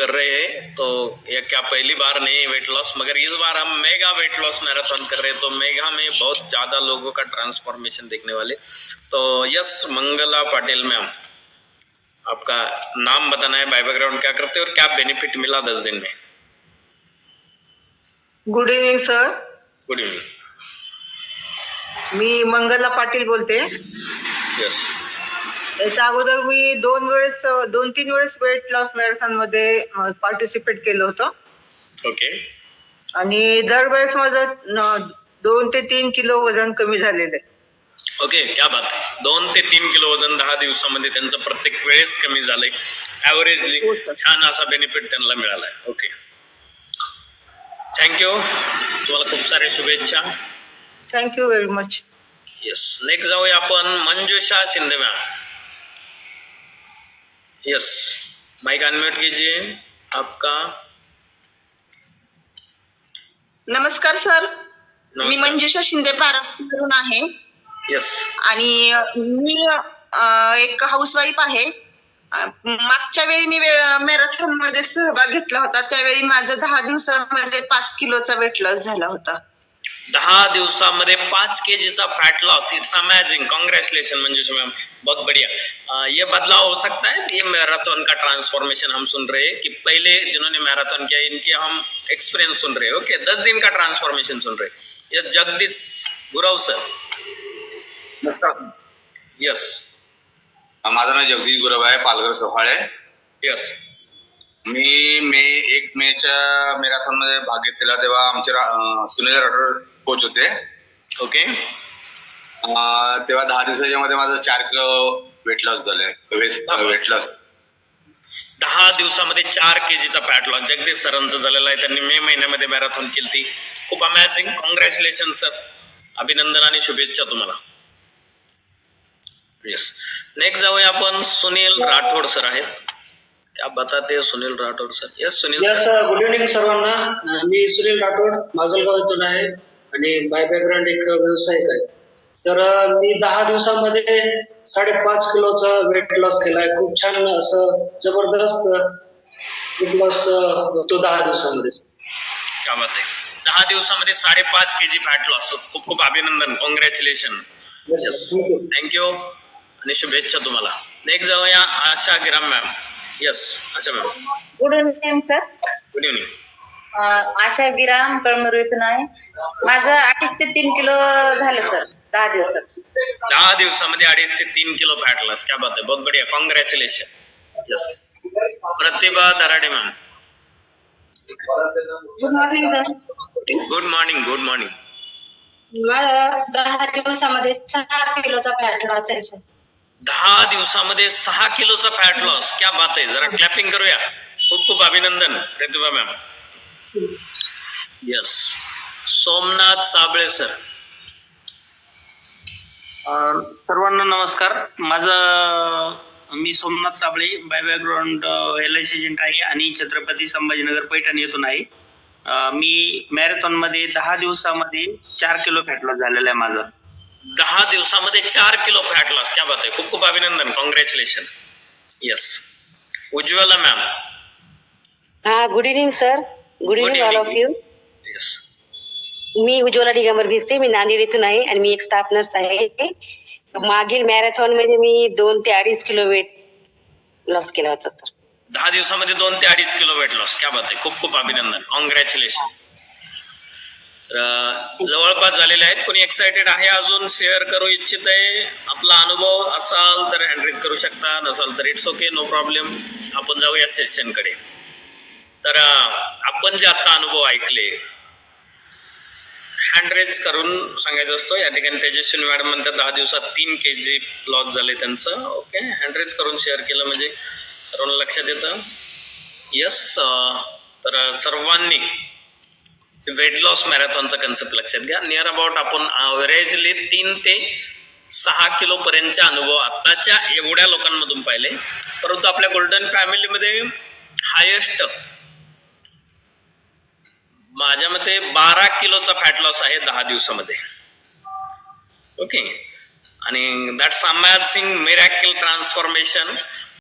कर रहे हैं तो ये क्या पहली बार नहीं है वेट लॉस मगर इस बार हम मेगा वेट लॉस मैराथन कर रहे हैं तो मेगा में बहुत ज़्यादा लोगों का ट्रांसफॉर्मेशन देखने वाले। तो यस मंगला पाटिल मैम आपका नाम बताना है बाय बैकग्राउंड क्या करते हो और क्या बेनिफिट मिला दस दिन में? Good evening sir good evening मी मंगला पाटील बोलते यस याच्या अगोदर मी दोन वेळेस दोन तीन वेळेस वेट लॉस मॅरेथॉनमध्ये पार्टिसिपेट केलं होतं. ओके. आणि दरवेळेस माझं दोन ते तीन किलो वजन कमी झालेलं आहे. ओके क्या बात आहे. दोन ते तीन किलो वजन दहा दिवसामध्ये त्यांचं प्रत्येक वेळेस कमी झालंय. ॲव्हरेजली हो. छान असा बेनिफिट त्यांना मिळालाय. ओके. थँक्यू तुम्हाला खूप सारे शुभेच्छा. Thank you very much yes next जाऊया आपण Manjusha Shinde ma'am yes mic unmute कीजिए. आपका नमस्कार सर. मी मंजुषा शिंदे पारावरून आहे. यस आणि मी एक हाऊसवाईफ आहे. मागच्या वेळी मी मॅरेथॉनमध्ये सहभाग घेतला होता. त्यावेळी माझं दहा दिवसामध्ये पाच किलोचा वेट लॉस झाला होता. दहा दिवसामध्ये पाँच के जी का fat loss it's amazing congratulation Manjush ma'am बहुत बढ़िया। ये बदलाव हो सकता है ये मैराथन का ट्रांसफॉर्मेशन हम सुन रहे हैं कि पहले जिन्होंने मैराथन किया इनके हम एक्सपीरियंस सुन रहे हैं। ओके दस दिन का ट्रांसफॉर्मेशन सुन रहे हैं। ये जगदीश गुरव सर। नमस्कार। यस माझं नाव जगदीश गुरव आहे पालघर सफाळे. यस मी मे एक मेच्या मॅरेथॉनमध्ये भाग घेतलेला तेव्हा आमचे सुनील राठोड कोच होते. ओके अं, तेव्हा दहा दिवसाच्या मध्ये माझं चार किलो वेट लॉस झालंय. वेट लॉस दहा दिवसामध्ये चार के जीचा फॅट लॉस जगदीश सरांचं झालेलं आहे. त्यांनी मे महिन्यामध्ये मॅरेथॉन केली ती खूप अमॅझिंग कॉंग्रॅच्युलेशन सर अभिनंदन आणि शुभेच्छा तुम्हाला. येस नेक्स्ट जाऊया आपण सुनील राठोड सर आहेत. क्या बताते हैं Sunil Rathod sir yes Sunil yes sir good evening सर्वांना. मी सुनील राठोड माजलगाव इथून आहे आणि बाय बॅकग्राऊंड एक व्यावसायिक आहे. तर मी दहा दिवसामध्ये साडेपाच किलोचा वेट लॉस केलाय. खूप छान असं जबरदस्त वेट लॉस होतो दहा दिवसामध्ये. क्या बात आहे. दहा दिवसामध्ये साडेपाच के जी फॅट लॉस खूप खूप अभिनंदन. कॉंग्रॅच्युलेशन. थँक्यू आणि शुभेच्छा तुम्हाला. नेक्स्ट जाऊया Asha Giram ma'am yes Asha ma'am good evening sir good evening Asha Giram Kalmur इथून आहे. माझं अडीच ते तीन किलो झालं सर दहा दिवसात. दहा दिवसामध्ये अडीच ते तीन किलो फॅट लॉस क्या बात आहे. बहुत बढ़िया. Congratulation yes Pratibha Darade ma'am good morning sir good morning good morning मला दहा दिवसामध्ये सहा किलोचा फॅट लॉस आहे सर दहा दिवसामध्ये सहा किलोचा फॅट लॉस क्या बात आहे. जरा क्लॅपिंग करूया. खूप खूप अभिनंदन Pratibha ma'am yes Somnath Sable sir सर्वांना नमस्कार. माझं मी Somnath Sable by background L I C agent आहे आणि छत्रपती संभाजीनगर पैठण येथून आहे. मी मॅरेथॉनमध्ये दहा दिवसामध्ये चार किलो फॅट लॉस झालेला आहे माझा. दहा दिवसामध्ये चार किलो फॅट लॉस क्या बात आहे. खूप खूप अभिनंदन. कॉंग्रॅच्युलेशन येस उज्ज्वला मॅम हा good evening sir good evening all of you yes मी उज्ज्वला दिगंबर भिसे मी नांदेड येथून आहे आणि मी एक स्टाफ नर्स आहे. मागील मॅरेथॉनमध्ये मी दोन ते अडीच किलो वेट लॉस केला होता तर. दहा दिवसामध्ये दोन ते अडीच किलो वेट लॉस क्या बात आहे. खूप खूप अभिनंदन. कॉंग्रॅच्युलेशन जवळपास झालेले आहेत. कोणी एक्साइटेड आहे अजून? शेअर करू इच्छित. आहे आपला अनुभव असाल तर हँडरेज करू शकता. नसाल तर इट्स ओके नो प्रॉब्लेम आपण जाऊया सेशनकडे तर आपण जे आता अनुभव ऐकले हँडरेज करून सांगायचं असतो. या ठिकाणी तेजस्वी मॅडम म्हणतात दहा दिवसात तीन के जी लॉस झाले त्यांचं. ओके हँडरेज करून शेअर केलं म्हणजे सर्वांना लक्षात येतं. यस तर सर्वांनी वेट लॉस मॅरेथॉनचा कन्सेप्ट लक्षात घ्या. नियर अबाउट आपण अवरेजली तीन ते सहा किलोपर्यंतचा अनुभव आत्ताच्या एवढ्या लोकांमधून पाहिले. परंतु आपल्या गोल्डन फॅमिलीमध्ये हायेस्ट माझ्या मते बारा किलोचा फॅट लॉस आहे दहा दिवसामध्ये. ओके आणि दॅट्स सिंग मिरॅकल ट्रान्सफॉर्मेशन